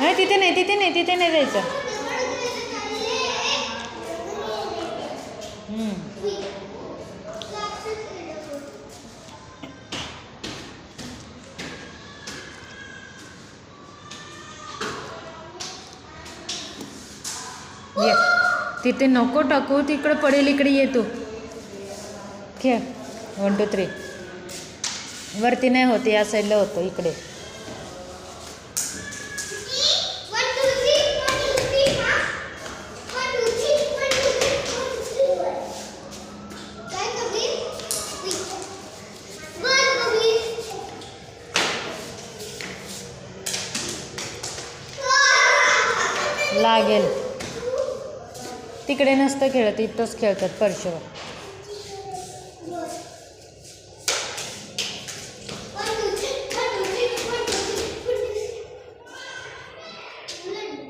नाही तिथे नाही तिथे नाही तिथे नाही जायचं. तिथे नको टाकू तिकडं पडेल इकडे येतो खेळ वन टू थ्री वरती नाही होते या साईडला होतं इकडे. लागेल. तिकडे नसतं खेळत इथंच खेळतात परशुराम.